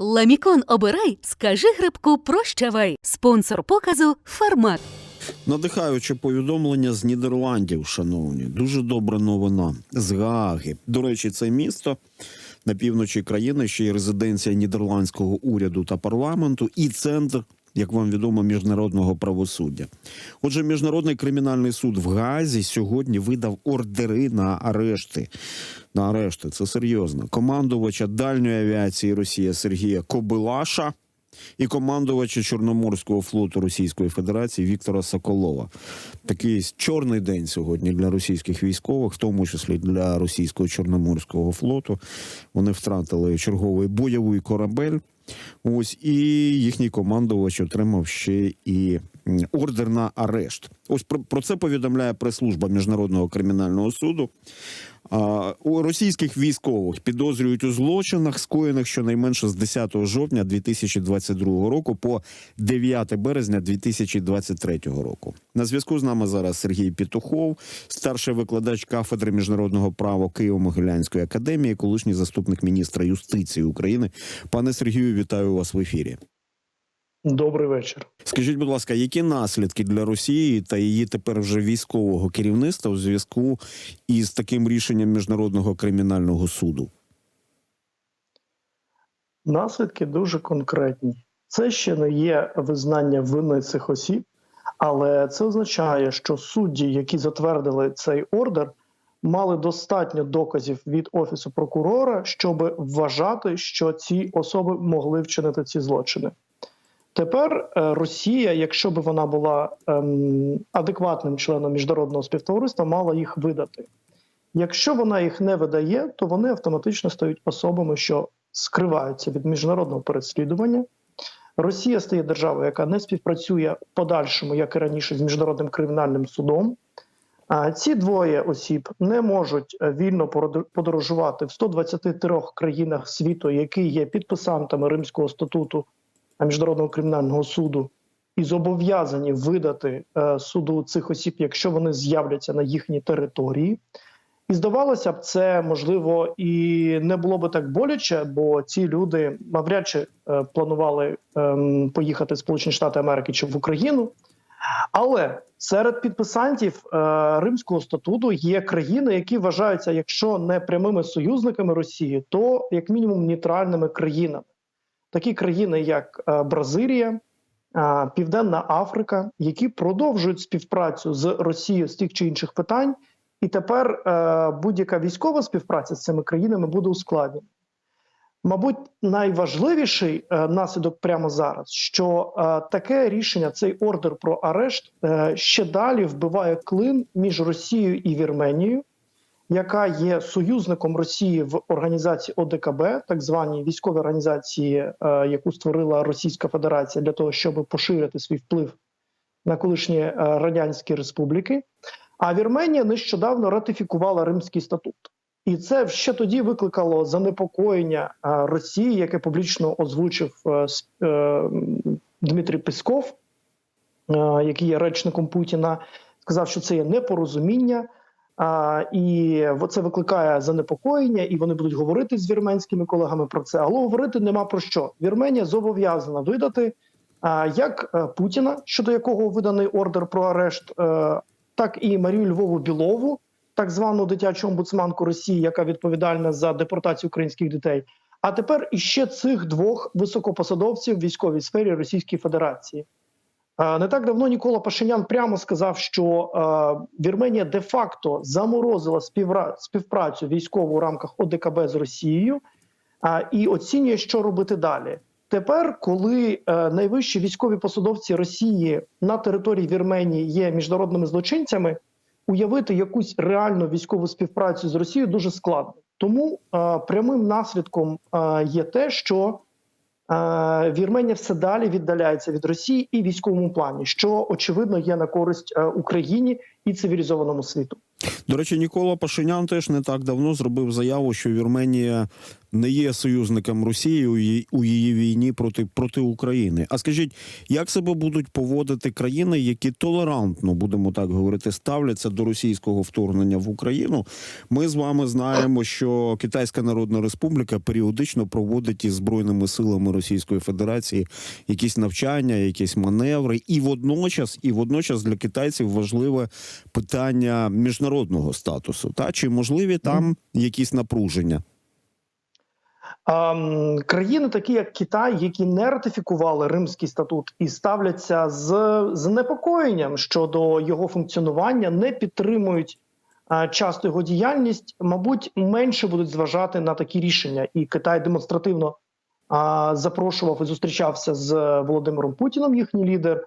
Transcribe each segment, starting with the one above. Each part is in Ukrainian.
Ламікон обирай, скажи грибку прощавай. Спонсор показу Фармак. Надихаюче повідомлення з Нідерландів, шановні. Дуже добра новина з Гааги. До речі, це місто на півночі країни, ще й резиденція нідерландського уряду та парламенту, і центр, як вам відомо, міжнародного правосуддя. Отже, міжнародний кримінальний суд в Гаазі сьогодні видав ордери на арешти. На арешти це серйозно. Командувача дальньої авіації Росії Сергія Кобилаша і командувача Чорноморського флоту Російської Федерації Віктора Соколова. Такий чорний день сьогодні для російських військових, в тому числі для російського чорноморського флоту. Вони втратили черговий бойовий корабель. Ось і їхній командувач отримав ще і ордер на арешт. Ось про, про це повідомляє прес-служба міжнародного кримінального суду. У російських військових підозрюють у злочинах, скоєних щонайменше з 10 жовтня 2022 року по 9 березня 2023 року. На зв'язку з нами зараз Сергій Петухов, старший викладач кафедри міжнародного права Києво-Могилянської академії, колишній заступник міністра юстиції України. Пане Сергію, вітаю вас в ефірі. Добрий вечір. Скажіть, будь ласка, які наслідки для Росії та її тепер вже військового керівництва у зв'язку із таким рішенням міжнародного кримінального суду? Наслідки дуже конкретні. Це ще не є визнання вини цих осіб, але це означає, що судді, які затвердили цей ордер, мали достатньо доказів від офісу прокурора, щоб вважати, що ці особи могли вчинити ці злочини. Тепер е, Росія, якщо б вона була ем, адекватним членом міжнародного співтовариства, мала їх видати. Якщо вона їх не видає, то вони автоматично стають особами, що скриваються від міжнародного переслідування. Росія стає державою, яка не співпрацює в подальшому, як і раніше, з міжнародним кримінальним судом. А ці двоє осіб не можуть е, вільно подорожувати в 123 країнах світу, які є підписантами Римського статуту міжнародного кримінального суду, і зобов'язані видати е, суду цих осіб, якщо вони з'являться на їхній території. І здавалося б, це можливо і не було би так боляче, бо ці люди навряд чи е, планували ем, поїхати в Сполучені Штати Америки чи в Україну. Але серед підписантів е, Римського статуту є країни, які вважаються, якщо не прямими союзниками Росії, то як мінімум нейтральними країнами. Такі країни, як е, Бразилія, е, Південна Африка, які продовжують співпрацю з Росією з тих чи інших питань, і тепер е, будь-яка військова співпраця з цими країнами буде ускладнена. Мабуть, найважливіший наслідок прямо зараз, що таке рішення, цей ордер про арешт, ще далі вбиває клин між Росією і Вірменією, яка є союзником Росії в організації ОДКБ, так званій військовій організації, е, яку створила Російська Федерація для того, щоб поширити свій вплив на колишні е, радянські республіки. А Вірменія нещодавно ратифікувала Римський статут. І це ще тоді викликало занепокоєння е, Росії, яке публічно озвучив Песков, е, який є речником Путіна, сказав, що це є непорозуміння. А, і це викликає занепокоєння, і вони будуть говорити з вірменськими колегами про це. Але говорити нема про що. Вірменія зобов'язана видати а, як е, Путіна, щодо якого виданий ордер про арешт, е, так і Марію Львову Білову, так звану дитячу омбудсманку Росії, яка відповідальна за депортацію українських дітей. А тепер іще цих двох високопосадовців в військовій сфері Російської Федерації. Е, Не так давно Нікола Пашинян прямо сказав, що е, Вірменія де-факто заморозила співпрацю військову у рамках ОДКБ з Росією е, і оцінює, що робити далі. Тепер, коли найвищі військові посадовці Росії на території Вірменії є міжнародними злочинцями, уявити якусь реальну військову співпрацю з Росією дуже складно. Тому прямим наслідком є те, що Вірменія все далі віддаляється від Росії і військовому плані, що очевидно є на користь е, Україні і цивілізованому світу. До речі, Нікола Пашинян теж не так давно зробив заяву, що Вірменія не є союзником Росії у її, у її війні проти, проти України. А скажіть, як себе будуть поводити країни, які толерантно, будемо так говорити, ставляться до російського вторгнення в Україну? Ми з вами знаємо, що Китайська Народна Республіка періодично проводить із збройними силами Російської Федерації якісь навчання, якісь маневри, і водночас, і водночас для китайців важливе питання міжнародного статусу. Та чи можливі там якісь напруження? Країни, такі як Китай, які не ратифікували Римський статут і ставляться з занепокоєнням щодо його функціонування, не підтримують часто його діяльність, мабуть, менше будуть зважати на такі рішення. І Китай демонстративно запрошував і зустрічався з Володимиром Путіном, їхній лідер.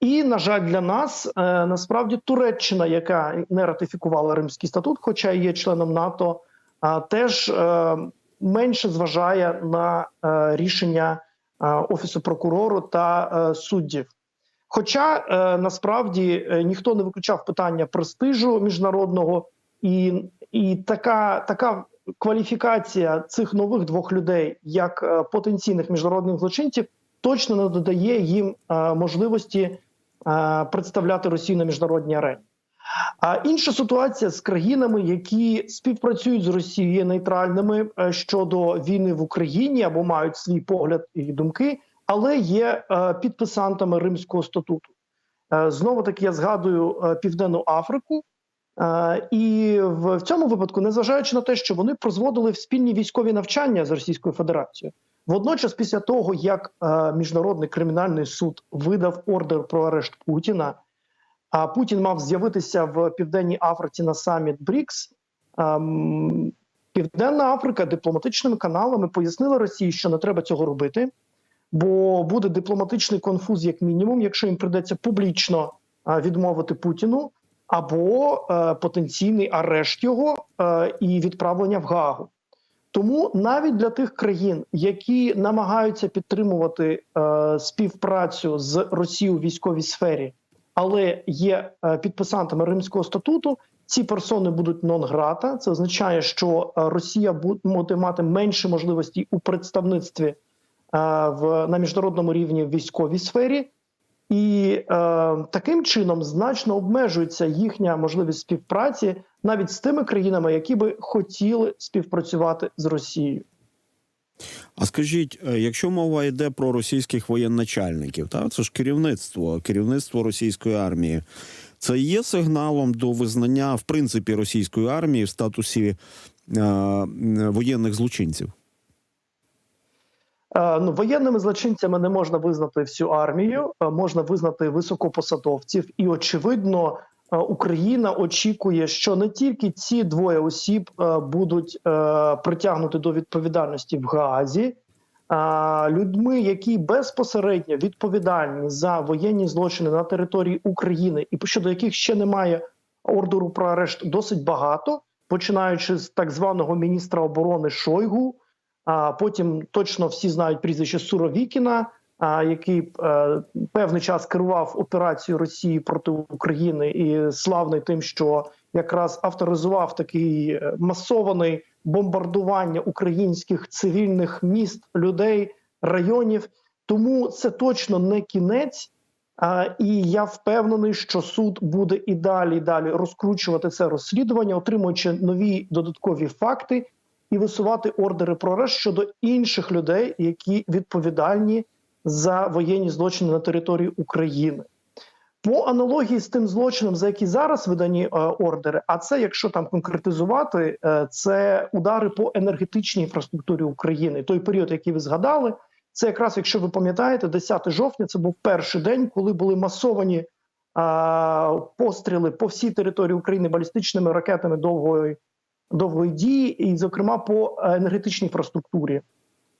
І на жаль, для нас е, насправді Туреччина, яка не ратифікувала Римський статут, хоча є членом НАТО, теж е, менше зважає на е, рішення офісу прокурору та суддів. Хоча насправді ніхто не виключав питання престижу міжнародного, і, і така, така кваліфікація цих нових двох людей як потенційних міжнародних злочинців точно не додає їм можливості представляти Росію на міжнародній арені. А інша ситуація з країнами, які співпрацюють з Росією, нейтральними е, щодо війни в Україні або мають свій погляд і думки, але є е, підписантами Римського статуту. Е, Знову таки я згадую е, Південну Африку. Е, І в цьому випадку, незважаючи на те, що вони прозводили спільні військові навчання з Російською Федерацією, водночас, після того як е, міжнародний кримінальний суд видав ордер про арешт Путіна, а Путін мав з'явитися в Південній Африці на саміт БРІКС. ем, Південна Африка дипломатичними каналами пояснила Росії, що не треба цього робити, бо буде дипломатичний конфуз, як мінімум, якщо їм придеться публічно е, відмовити Путіну, або е, потенційний арешт його е, і відправлення в Гаагу. Тому навіть для тих країн, які намагаються підтримувати е, співпрацю з Росією у військовій сфері, але є е, підписантами Римського статуту, ці персони будуть нон-грата. Це означає, що е, Росія буде мати менше можливостей у представництві е, в на міжнародному рівні в військовій сфері, і е, таким чином значно обмежується їхня можливість співпраці навіть з тими країнами, які би хотіли співпрацювати з Росією. А скажіть, е, якщо мова йде про російських воєначальників, та це ж керівництво, керівництво російської армії, це є сигналом до визнання в принципі російської армії в статусі е, воєнних злочинців? Е, Ну, воєнними злочинцями не можна визнати всю армію, е, можна визнати високопосадовців, і очевидно, е, Україна очікує, що не тільки ці двоє осіб будуть притягнуті до відповідальності в Гаазі, а людьми, які безпосередньо відповідальні за воєнні злочини на території України, і щодо яких ще немає ордеру про арешт, досить багато, починаючи з так званого міністра оборони Шойгу. А потім точно всі знають прізвище Суровікіна, який е, певний час керував операцією Росії проти України, і славний тим, що якраз авторизував такий е, масований бомбардування українських цивільних міст, людей, районів. Тому це точно не кінець. А, і я впевнений, що суд буде і далі і далі розкручувати це розслідування, отримуючи нові додаткові факти і висувати ордери про арешт щодо інших людей, які відповідальні за воєнні злочини на території України. По аналогії з тим злочином, за які зараз видані е, ордери, а це, якщо там конкретизувати, е, це удари по енергетичній інфраструктурі України. Той період, який ви згадали, це якраз, якщо ви пам'ятаєте, 10 жовтня це був перший день, коли були масовані е, постріли по всій території України балістичними ракетами довгої довгої дії, і, зокрема, по енергетичній інфраструктурі.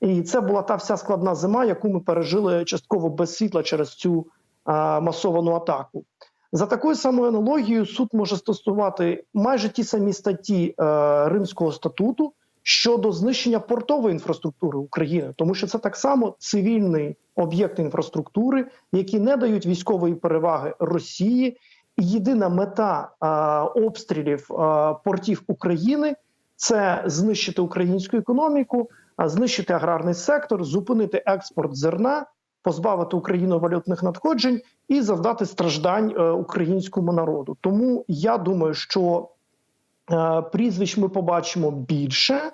І це була та вся складна зима, яку ми пережили частково без світла через цю а, масовану атаку. За такою самою аналогією, суд може стосувати майже ті самі статті е, Римського статуту щодо знищення портової інфраструктури України, тому що це так само цивільний об'єкт інфраструктури, які не дають військової переваги Росії єдина мета е, обстрілів е, портів України це знищити українську економіку, а знищити аграрний сектор, зупинити експорт зерна, позбавити Україну валютних надходжень і завдати страждань е, українському народу. Тому я думаю, що е, прізвищ ми побачимо більше,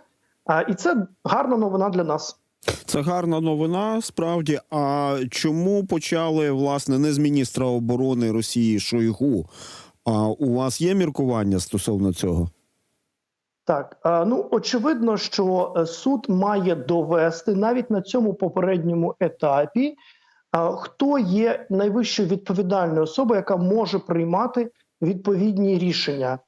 е, і це гарна новина для нас. Це гарна новина. Справді. А чому почали власне не з міністра оборони Росії Шойгу? А у вас є міркування стосовно цього? Так, ну очевидно, що е, суд має довести навіть на цьому попередньому етапі, хто є найвищою відповідальною особою, яка може приймати відповідні рішення.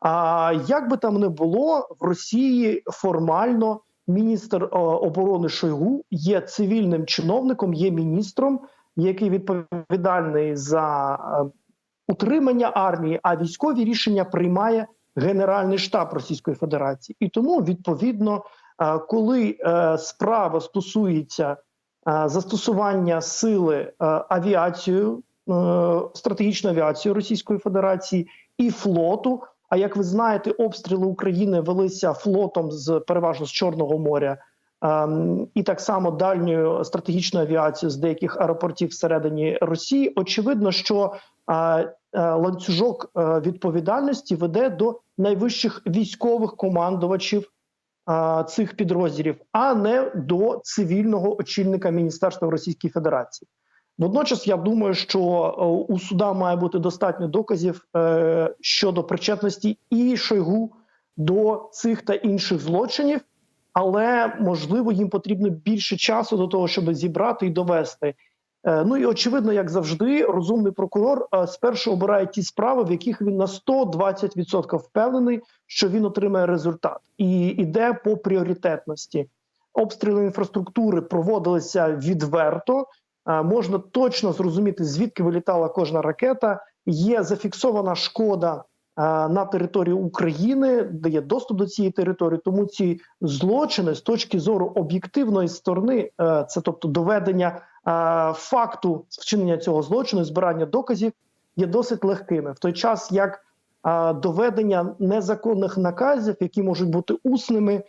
А як би там не було, в Росії формально міністр е, оборони Шойгу є цивільним чиновником, є міністром, який відповідальний за е, утримання армії, а військові рішення приймає Генеральний штаб Російської Федерації. І тому, відповідно, е, коли справа стосується застосування сили авіацією, стратегічною авіацією Російської Федерації і флоту. А як ви знаєте, обстріли України велися флотом з переважно з Чорного моря. ем, І так само дальньою стратегічною авіацією з деяких аеропортів всередині Росії. Очевидно, що е, е, ланцюжок е, відповідальності веде до найвищих військових командувачів е, цих підрозділів, а не до цивільного очільника міністерства в Російській Федерації. Водночас, я думаю, що е, у суда має бути достатньо доказів е, щодо причетності і Шойгу до цих та інших злочинів, але можливо їм потрібно більше часу до того, щоб зібрати і довести. Е, Ну і очевидно, як завжди, розумний прокурор спершу обирає ті справи, в яких він на 120% впевнений, що він отримає результат, і йде по пріоритетності. Обстріли інфраструктури проводилися відверто. Е, Можна точно зрозуміти, звідки вилітала кожна ракета. Є зафіксована шкода е, на території України, де є доступ до цієї території. Тому ці злочини з точки зору об'єктивної сторони, е, це тобто доведення факту вчинення цього злочину, збирання доказів, є досить легкими. В той час як доведення незаконних наказів, які можуть бути усними,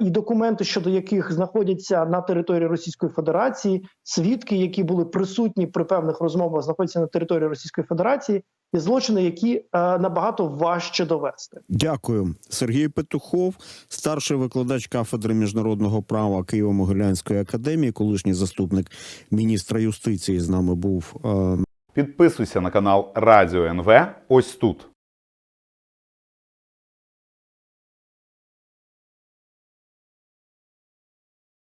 і документи, щодо яких знаходяться на території Російської Федерації, свідки, які були присутні при певних розмовах, знаходяться на території Російської Федерації, і злочини, які е, набагато важче довести. Дякую, Сергій Петухов, старший викладач кафедри міжнародного права Києво-Могилянської академії, колишній заступник міністра юстиції з нами був. Е, Підписуйся на канал Радіо НВ ось тут.